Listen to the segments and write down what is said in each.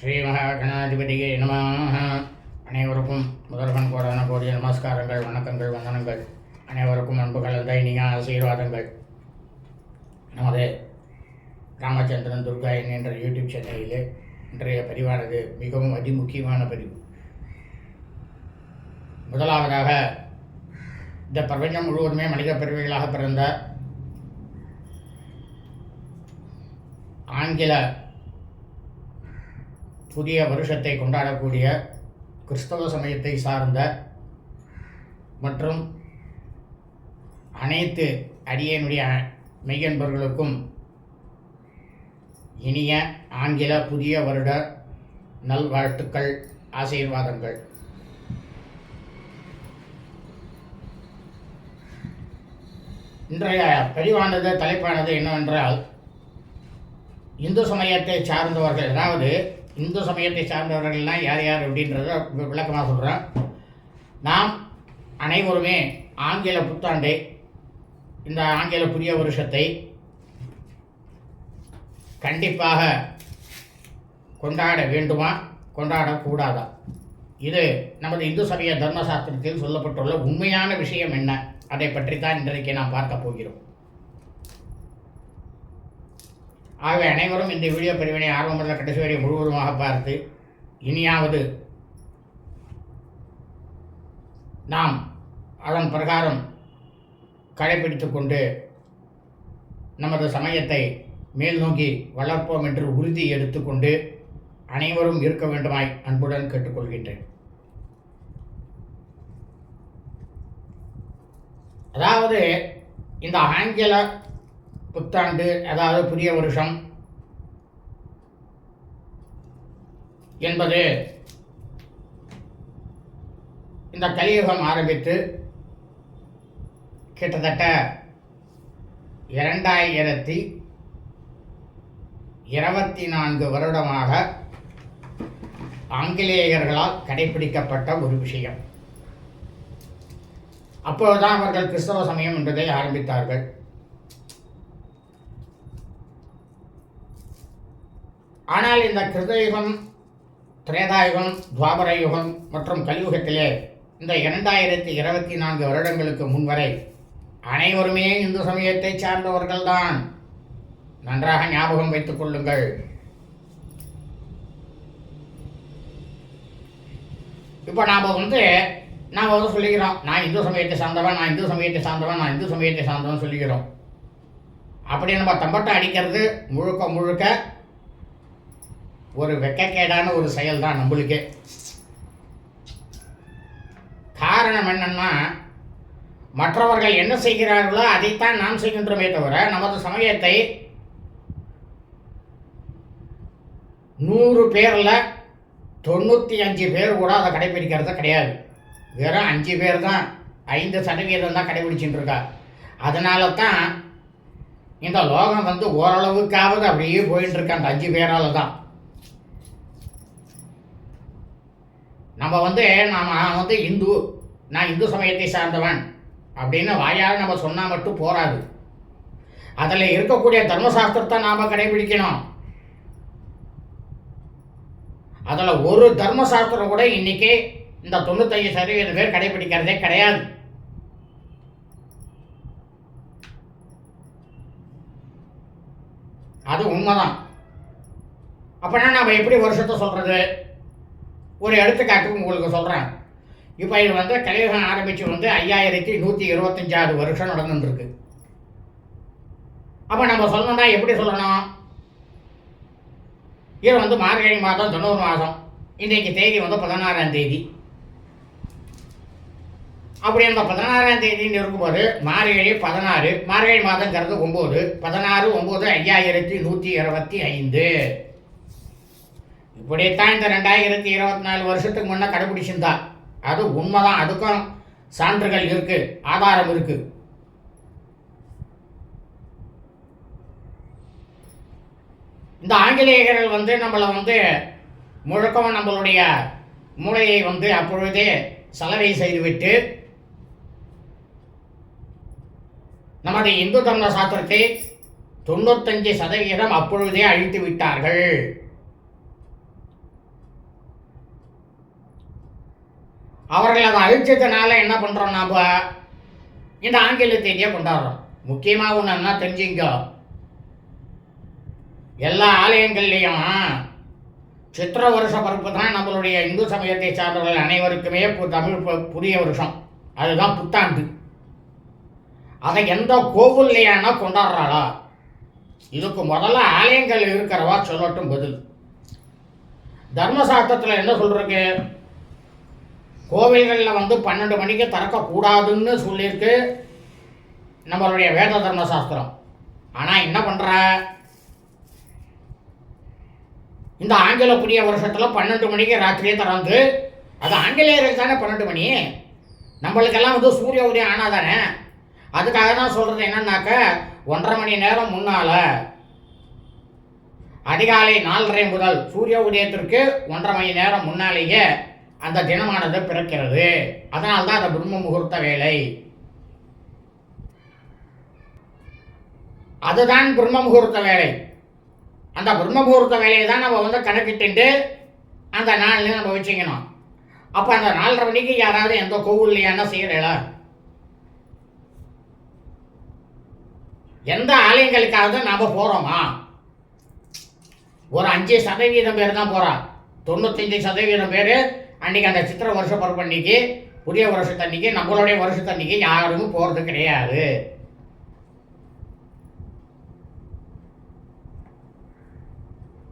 ஸ்ரீ மகாகணாதிபதியே நமः. அனைவருக்கும் முதல்வன் கோடான கோடிய நமஸ்காரங்கள் வணக்கங்கள் வந்தனங்கள். அனைவருக்கும் அன்பு கலந்த இனிய ஆசீர்வாதங்கள். நமது ராமச்சந்திரன் துர்கா என்கின்ற யூடியூப் சேனலிலே இன்றைய பதிவானது மிகவும் அதிமுக்கியமான பதிவு. முதலாவதாக இந்த பிரபஞ்சம் முழுவதுமே மனித பிரிவுகளாக பிறந்த ஆங்கில புதிய வருஷத்தை கொண்டாடக்கூடிய கிறிஸ்தவ சமயத்தை சார்ந்த மற்றும் அனைத்து அடியனுடைய மெய்யன்பர்களுக்கும் இனிய ஆங்கில புதிய வருட நல்வாழ்த்துக்கள் ஆசீர்வாதங்கள். இன்றைய பதிவானது தலைப்பானது என்னவென்றால் இந்து சமயத்தை சார்ந்தவர்கள் அதாவது இந்து சமயத்தை சார்ந்தவர்கள்லாம் யார் யார் அப்படின்றத வி- விளக்கமாக சொல்கிறேன் நாம் அனைவருமே ஆங்கில புத்தாண்டை இந்த ஆங்கில புதிய வருஷத்தை கண்டிப்பாக கொண்டாட வேண்டுமா? கொண்டாடக்கூடாதா? இது நமது இந்து சமய தர்மசாஸ்திரத்தில் சொல்லப்பட்டுள்ள உண்மையான விஷயம் என்ன? அதை பற்றி தான் இன்றைக்கு நாம் பார்க்க போகிறோம். ஆகவே அனைவரும் இந்த வீடியோ பிரிவினை ஆர்வமுள்ள கடைசி வரை முழுவதுமாக பார்த்து இனியாவது நாம் அதன் பிரகாரம் கடைபிடித்து கொண்டு நமது சமயத்தை மேல் நோக்கி வளர்ப்போம் என்று உறுதி எடுத்துக்கொண்டு அனைவரும் இருக்க வேண்டுமாய் அன்புடன் கேட்டுக்கொள்கின்றேன். அதாவது இந்த ஆங்கில புத்தாண்டு அதாவது புதிய வருஷம் என்பது இந்த கலியுகம் ஆரம்பித்து கிட்டத்தட்ட இரண்டாயிரத்தி இருபத்தி நான்கு வருடமாக ஆங்கிலேயர்களால் கடைபிடிக்கப்பட்ட ஒரு விஷயம். அப்போதுதான் அவர்கள் கிறிஸ்தவ சமயம் என்பதை ஆரம்பித்தார்கள். ஆனால் இந்த கிருதயுகம் திரேதாயுகம் துவாபர யுகம் மற்றும் கலியுகத்திலே இந்த இரண்டாயிரத்தி இருபத்தி நான்கு வருடங்களுக்கு முன்வரை அனைவருமே இந்து சமயத்தை சார்ந்தவர்கள்தான். நன்றாக ஞாபகம் வைத்துக் கொள்ளுங்கள். இப்போ நாம் வந்து நாம் வந்து சொல்லிக்கிறோம் நான் இந்து சமயத்தை சார்ந்தவன் நான் இந்து சமயத்தை சார்ந்தவன் நான் இந்து சமயத்தை சார்ந்தவன் சொல்லிக்கிறோம். அப்படி நம்ம தம்பட்டை அடிக்கிறது முழுக்க முழுக்க ஒரு வெக்கக்கேடான ஒரு செயல் தான் நம்மளுக்கே. காரணம் என்னன்னா மற்றவர்கள் என்ன செய்கிறார்களோ அதைத்தான் நாம் செய்கின்றோமே தவிர நமது சமயத்தை நூறு பேரில் தொண்ணூற்றி அஞ்சு பேர் கூட அதை கடைபிடிக்கிறது கிடையாது. வெறும் அஞ்சு பேர் தான் ஐந்து சதவீதம் தான் கடைபிடிச்சிட்டு இருக்கா. அதனால தான் இந்த லோகம் வந்து ஓரளவுக்காவது அப்படியே போயின்னு இருக்கு அந்த அஞ்சு பேரால் தான். நம்ம வந்து நாம் நான் வந்து இந்து. நான் இந்து சமயத்தை சார்ந்தவன். அப்படின்னு வாயால் நம்ம சொன்னால் மட்டும் போராது அதில் இருக்கக்கூடிய தர்மசாஸ்திரத்தை நாம் கடைபிடிக்கணும். அதில் ஒரு தர்மசாஸ்திரம் கூட இன்றைக்கி இந்த தொண்ணூத்தஞ்சு சதவீதம் பேர் கடைபிடிக்கிறதே கிடையாது. அது உண்மைதான். அப்படின்னா நம்ம எப்படி வருஷத்தை சொல்கிறது ஒரு எடுத்துக்காட்டு உங்களுக்கு சொல்கிறேன் இப்போ இது வந்து கலியுகம் ஆரம்பித்து வந்து ஐயாயிரத்தி நூற்றி இருபத்தஞ்சாவது வருஷம் நடந்துட்டுருக்கு. அப்போ நம்ம சொல்லணும்னா எப்படி சொல்லணும்? இது வந்து மார்கழி மாதம் தொண்ணூறு மாதம். இன்றைக்கு தேதி வந்து பதினாறாம் தேதி. அப்படி நம்ம பதினாறாம் தேதின்னு இருக்கும்போது மார்கழி பதினாறு மார்கழி மாதங்கிறது ஒம்பது பதினாறு ஒம்பது ஐயாயிரத்தி நூற்றி இருபத்தி ஐந்து. இப்படித்தான் இந்த ரெண்டாயிரத்தி இருபத்தி நாலு வருஷத்துக்கு முன்னே கடைபிடிச்சிருந்தா. அது உண்மைதான் அதுக்கும் சான்றுகள் இருக்கு ஆதாரம் இருக்கு. இந்த ஆங்கிலேயர்கள் வந்து நம்மளை வந்து முழுக்கவும் நம்மளுடைய மூளையை வந்து அப்பொழுதே சலவை செய்துவிட்டு நமது இந்து தர்ம சாஸ்திரத்தை தொண்ணூத்தஞ்சு சதவீதம் அப்பொழுதே அழித்து விட்டார்கள் அவர்கள் அதை அழிச்சதுனால என்ன பண்ணுறோம் நாம்? இந்த ஆங்கில தேதியை கொண்டாடுறோம். முக்கியமாக ஒன்று என்ன தெரிஞ்சுங்க எல்லா ஆலயங்கள்லேயும் சித்திர வருஷ பருப்பு தான் நம்மளுடைய இந்து சமயத்தை சார்ந்தவர்கள் அனைவருக்குமே பு- தமிழ் பு- புதிய வருஷம். அதுதான் புத்தாண்டு. அதை எந்த கோவில்லையானா கொண்டாடுறாளா? இதுக்கு முதல்ல ஆலயங்கள் இருக்கிறவா சொல்லட்டும் பதில். தர்மசாஸ்திரத்தில் என்ன சொல்கிறேங்க கோவில்களில் வந்து பன்னெண்டு மணிக்கு திறக்கக்கூடாதுன்னு சொல்லியிருக்கு நம்மளுடைய வேத தர்மசாஸ்திரம் ஆனால் என்ன பண்ணுற இந்த ஆங்கில புதிய வருஷத்தில் பன்னெண்டு மணிக்கு ராத்திரியே திறந்து அது ஆங்கிலேயர்கள் தானே பன்னெண்டு மணி? நம்மளுக்கெல்லாம் வந்து சூரிய உதயம் ஆனால் தானே அதுக்காக தான் சொல்கிறது என்னன்னாக்க ஒன்றரை மணி நேரம் முன்னால் அதிகாலை நாலரை முதல் சூரிய உதயத்திற்கு ஒன்றரை மணி நேரம் முன்னாலேயே அந்த தினமானது பிறக்கிறது. அதனால்தான் அந்த பிரம்ம முகூர்த்த வேலை. அதுதான் பிரம்ம முகூர்த்த வேலை. அந்த பிரம்ம முகூர்த்த வேலையை தான் நம்ம வந்து கணக்கிட்டு அந்த நாளில் நம்ம வச்சுக்கணும். அப்போ அந்த நாலரை மணிக்கு யாராவது எந்த கோவில்லையான என்ன எந்த ஆலயங்களுக்காவது நாம் போகிறோமா ஒரு அஞ்சு சதவீதம் பேர் தான் போகிறா தொண்ணூத்தஞ்சு சதவீதம் பேர் அன்னைக்கு அந்த சித்திரை வருஷ பிறப்பு அன்னைக்கு புதிய வருஷத்தன்னைக்கு நம்மளுடைய வருஷத்தன்னைக்கு யாரும் போகிறது கிடையாது.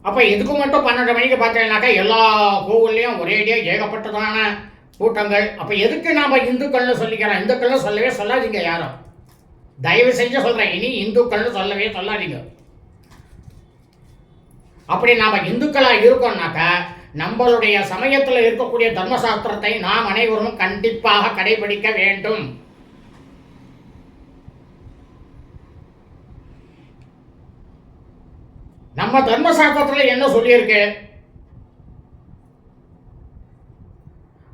அப்போ இதுக்கு மட்டும் பன்னெண்டு மணிக்கு பார்த்தீங்கன்னாக்கா எல்லா கோவில்லையும் ஒரேடியாக ஏகப்பட்டதான கூட்டங்கள். அப்போ எதுக்கு நாம் இந்துக்கள்னு சொல்லிக்கிறோம்? இந்துக்கள்னு சொல்லவே சொல்லாதீங்க யாரும். தயவு செஞ்சு சொல்கிறேன் இனி இந்துக்கள்னு சொல்லவே சொல்லாதீங்க. அப்படி நாம் இந்துக்களாக இருக்கோம்னாக்கா நம்மளுடைய சமயத்தில் இருக்கக்கூடிய தர்மசாஸ்திரத்தை நாம் அனைவரும் கண்டிப்பாக கடைபிடிக்க வேண்டும். நம்ம தர்மசாஸ்திரத்தில் என்ன சொல்லியிருக்கு?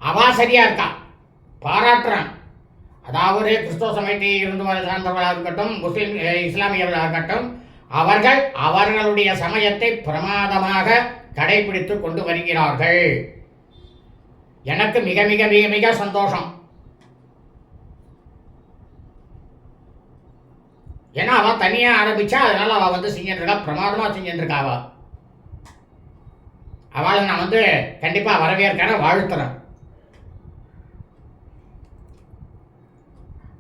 அவா சரியா இருக்கா? பாராட்டுறான். அதாவது கிறிஸ்தவ சமயத்தை இருந்து வர சார்ந்தவர்களாக இருக்கட்டும் முஸ்லிம் இஸ்லாமியர்களாக இருக்கட்டும் அவர்கள் அவர்களுடைய சமயத்தை பிரமாதமாக கடைபிடித்து கொண்டு வருகிறார்கள். எனக்கு மிக மிக மிக மிக சந்தோஷம். ஏன்னா அவன் தனியாக ஆரம்பிச்சா அதனால அவள் வந்து செஞ்சிருக்கா பிரமாதமாக பிரமாதமா அவள் அவளை நான் வந்து கண்டிப்பாக வரவேற்கிறேன் வாழ்த்துறேன்.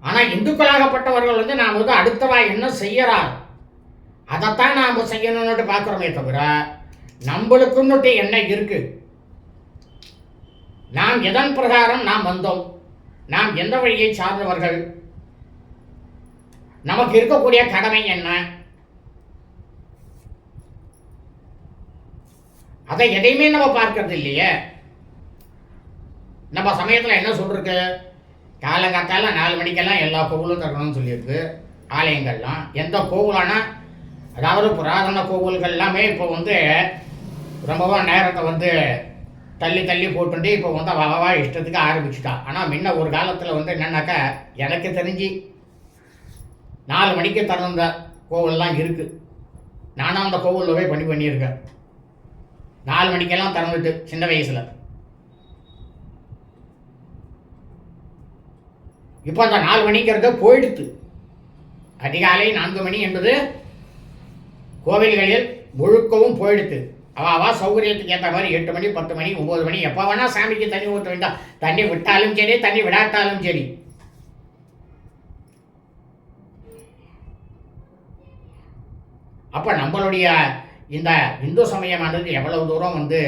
ஆனால் இந்துக்களாகப்பட்டவர்கள் வந்து நாம் வந்து அடுத்தவா என்ன செய்யறார்? அதைத்தான் நாம் செய்யணும்னு பார்க்குறோமே தவிர நம்மளுக்குன்னுட்டு என்ன இருக்கு? நாம் எதன் பிரகாரம் நாம் வந்தோம்? நாம் எந்த வழியை சார்ந்தவர்கள்? நமக்கு இருக்கக்கூடிய கடமை என்ன? அதை எதையுமே நம்ம பார்க்கறது இல்லையே. நம்ம சமயத்தில் என்ன சொல்லிருக்கு காலங்காத்தால நாலு மணிக்கெல்லாம் எல்லா கோவிலும் திறக்கணும்னு சொல்லியிருக்கு. ஆலயங்கள்லாம். எந்த கோவிலானா அதாவது புராதன கோவில்கள் எல்லாமே இப்போ வந்து ரொம்பவும் நேரத்தை வந்து தள்ளி தள்ளி போட்டுட்டு இப்போ வந்து அவவா இஷ்டத்துக்கு ஆரம்பிச்சுட்டா. ஆனால் முன்ன ஒரு காலத்தில் வந்து என்னன்னாக்கா எனக்கு தெரிஞ்சு நாலு மணிக்கு திறந்த கோவில்லாம் இருக்குது நானும் அந்த கோவிலில் போய் பண்ணி பண்ணியிருக்கேன். நாலு மணிக்கெல்லாம் திறந்துட்டு சின்ன வயசில். இப்போ அந்த நாலு மணிங்கிறத போயிடுத்து. அதிகாலை நான்கு மணி என்பது கோவில்களில் முழுக்கவும் போயிடுத்து. அவாவா சௌகரியத்துக்கு ஏற்ற மாதிரி எட்டு மணி பத்து மணி ஒம்பது மணி. எப்போ வேணால் சாமிக்கு தண்ணி ஊற்ற வேண்டாம் தண்ணி விட்டாலும் சரி தண்ணி விடாட்டாலும் சரி. அப்போ நம்மளுடைய இந்த இந்து சமயமானது எவ்வளவு தூரம் வந்து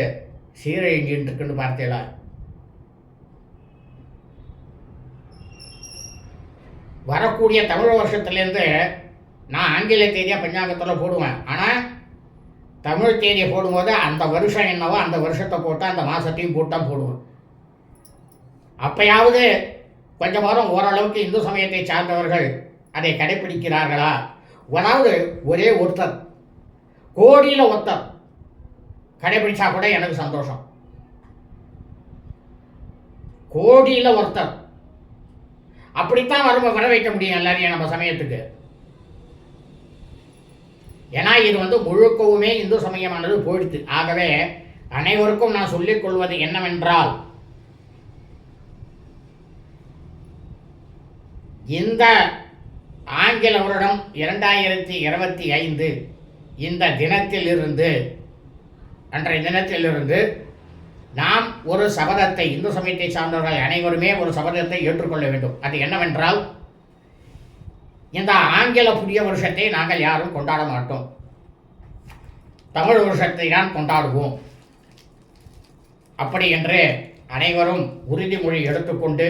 சீரழிஞ்சின்னு இருக்குன்னு பார்த்தீங்களா? வரக்கூடிய தமிழ் வருஷத்துலேருந்து நான் ஆங்கில தேதியாக பஞ்சாங்கத்தில் போடுவேன். ஆனால் தமிழ் தேதியை போடும்போது அந்த வருஷம் என்னவோ அந்த வருஷத்தை போட்டு அந்த மாதத்தையும் போட்டால் போடுவோம். அப்பயாவது கொஞ்சம் வாரம் ஓரளவுக்கு இந்து சமயத்தை சார்ந்தவர்கள் அதை கடைபிடிக்கிறார்களா அதாவது ஒரே ஒருத்தர் கோடியில் ஒருத்தர் கடைபிடிச்சா கூட எனக்கு சந்தோஷம். கோடியில் ஒருத்தர். அப்படித்தான் வர வர வைக்க முடியும் எல்லாரையும் நம்ம சமயத்துக்கு. ஏன்னா இது வந்து முழுக்கவுமே இந்து சமயமானது போயிடுது ஆகவே அனைவருக்கும் நான் சொல்லிக் கொள்வது என்னவென்றால் இந்த ஆங்கில வருடம் இரண்டாயிரத்தி இருபத்தி ஐந்து இந்த தினத்திலிருந்து அன்றைய தினத்திலிருந்து நாம் ஒரு சபதத்தை இந்து சமயத்தை சார்ந்தவர்கள் அனைவருமே ஒரு சபதத்தை ஏற்றுக்கொள்ள வேண்டும். அது என்னவென்றால் இந்த ஆங்கில புதிய வருஷத்தை நாங்கள் யாரும் கொண்டாட மாட்டோம். தமிழ் வருஷத்தை தான் கொண்டாடுவோம். அப்படி என்று அனைவரும் உறுதிமொழி எடுத்துக்கொண்டு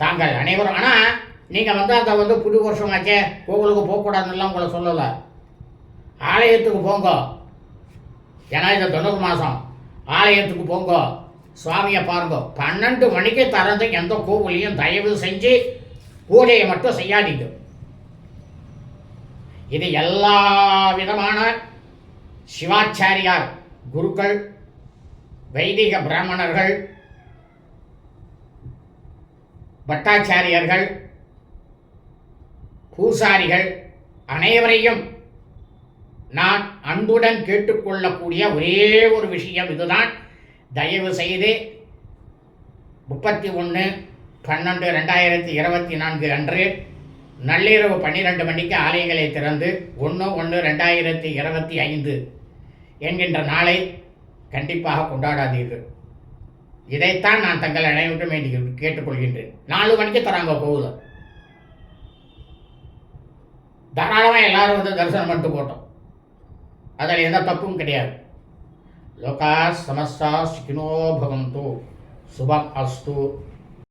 தாங்கள் அனைவரும் ஆனால் நீங்கள் வந்து அதை வந்து புது வருஷமாச்சே கோவிலுக்கு போகக்கூடாதுன்னெலாம் உங்களை சொல்லலை. ஆலயத்துக்கு போங்க. ஏன்னா இது தொண்ணூறு மாதம் ஆலயத்துக்கு போங்க. சுவாமியை பாருங்க. பன்னெண்டு மணிக்கு திறந்து எந்த கோவிலையும் தயவு செஞ்சு பூஜையை மட்டும் செய்யாதீங்க. இது எல்லா விதமான சிவாச்சாரியார் குருக்கள் வைதிக பிராமணர்கள் பட்டாச்சாரியர்கள் பூசாரிகள் அனைவரையும் நான் அன்புடன் கேட்டுக்கொள்ளக்கூடிய ஒரே ஒரு விஷயம் இதுதான். தயவு செய்து முப்பத்தி ஒன்று பன்னெண்டு ரெண்டாயிரத்தி இருபத்தி நான்கு அன்று நள்ளிரவு பன்னிரெண்டு மணிக்கு ஆலயங்களை திறந்து ஒன்று ஒன்று ரெண்டாயிரத்தி இருபத்தி ஐந்து என்கின்ற நாளை கண்டிப்பாக கொண்டாடாதீர்கள். இதைத்தான் நான் தங்கள் அனைவரும் வேண்டி கேட்டுக்கொள்கின்றேன். நாலு மணிக்கு தராங்க கோவில் தாராளமாக எல்லாரும் வந்து தரிசனம் பண்ணிட்டு போட்டோம் அதில் எந்த தப்பும் கிடையாது. லோகா சமஸ்தா சுகினோ பவந்து. சுபம் அஸ்து.